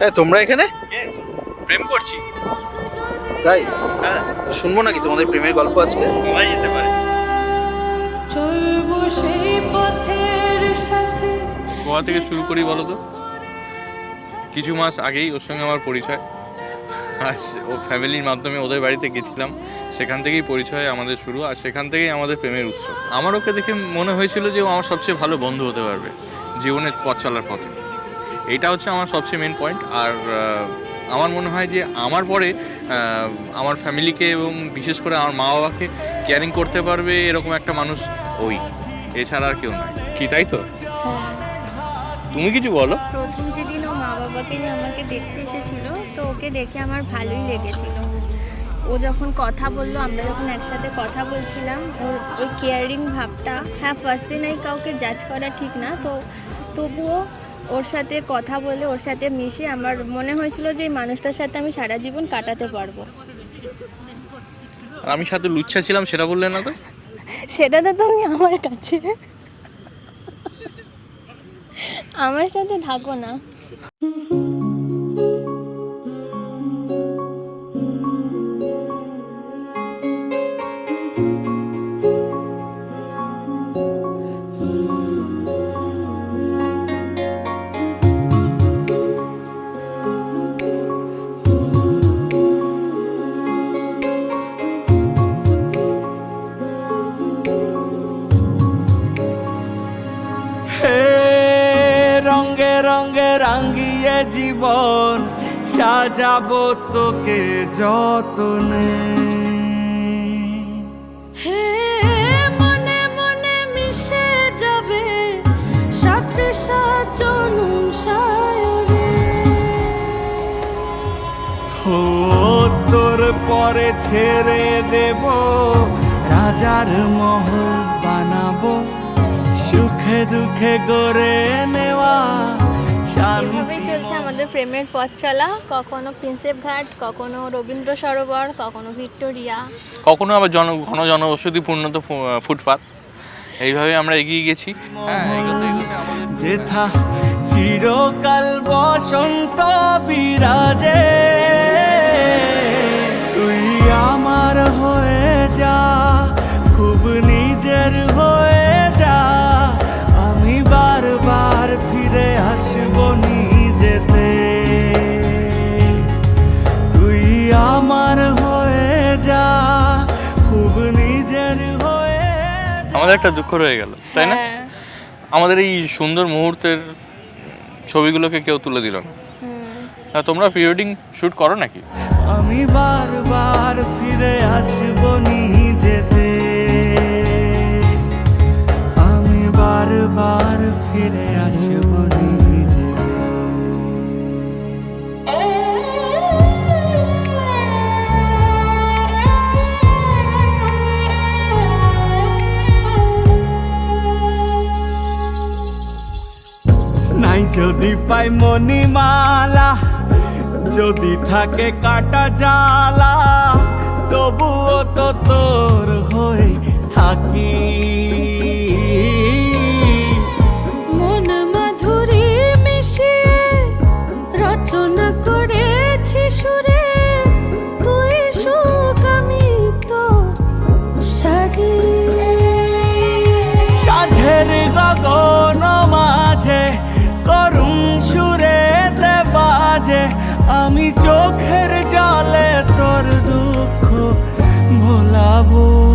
এ তোমরা এখানে? প্রেম করছি। তাই? হ্যাঁ শুনব নাকি তোমাদের প্রেমের গল্প আজকে? শোনাই যেতে পারে? চলবো সেই পথের সাথে। গোয়া থেকে শুরু করি বলো তো। কিছু মাস আগেই ওর সঙ্গে আমার পরিচয়। আর ও ফ্যামিলির মাধ্যমে ওদের বাড়িতে গেছিলাম। সেখান থেকেই পরিচয় আমাদের শুরু। আর সেখান থেকেই আমাদের প্রেমের উৎস। আমার ওকে দেখে মনে হয়েছিল যে ও আমার সবচেয়ে ভালো বন্ধু হতে পারবে। জীবনের পথ চলার পথে। এইটা হচ্ছে আমার সবচেয়ে মেন পয়েন্ট আর আমার মনে হয় যে আমার পরে আমার ফ্যামিলিকে এবং বিশেষ করে আমার মা বাবাকে কেয়ারিং করতে পারবে এরকম একটা মানুষ ওই। এছাড়া আর কেউ নয়। কি, তাই তো? তুমি কিছু বলো। প্রথম যেদিন ও মা বাবাকে নিয়ে আমাকে দেখতে এসেছিল, তো ওকে দেখে আমার ভালোই লেগেছিল। ও যখন কথা বলল, আমরা যখন একসাথে কথা বলছিলাম, ওর ওই কেয়ারিং ভাবটা হ্যাঁ ফার্স্ট দিন কাউকে জাজ করা ঠিক না, তো তবুও ওর সাথে কথা বলে ওর সাথে মিশে আমার মনে হয়েছিল যে এই মানুষটার সাথে আমি সারা জীবন কাটাতে পারব। আমি সাথে লুচ্ছা ছিলাম সেটা বললে না তো? সেটা তো তুমি আমার কাছে। আমার সাথে থাকো না। রঙ্গে রাঙ্গিয়ে জীবন সাজাবো তোকে যতনে। মনে মনে মিশে যাবে সাথে সাজন ও তোর পরে ছেড়ে দেব রাজার মহল বানাবো সুখে দুঃখে গড়ে চলছে আমাদের প্রেমের পথ চলা কখনো প্রিন্সেপ ঘাট কখনো রবীন্দ্র সরোবর কখনো ভিক্টোরিয়া। কখনো আবার জন ঘন জনবসতিপূর্ণ তো ফু- ফুটপাত। এইভাবে আমরা এগিয়ে গেছি। হ্যাঁ এগোতে এগোতে আমাদের যেথা চিরকাল বসন্ত বিরাজে। আমাদের একটা দুঃখ রয়ে গেল তাই না? হ্যাঁ। আমাদের এই সুন্দর মুহূর্তের ছবিগুলোকে কেউ তুলে দিল না। তোমরা প্রি ওয়েডিং শুট করো নাকি? আমি বারবার ফিরে আসব নিজেতে। আমি বারবার ফিরে আসব যদি পাই মণিমালা যদি থাকে কাটা জালা তবুও তো তোর হয়ে থাকি। আমি চোখের জালে তোর দুঃখ ভোলাবো।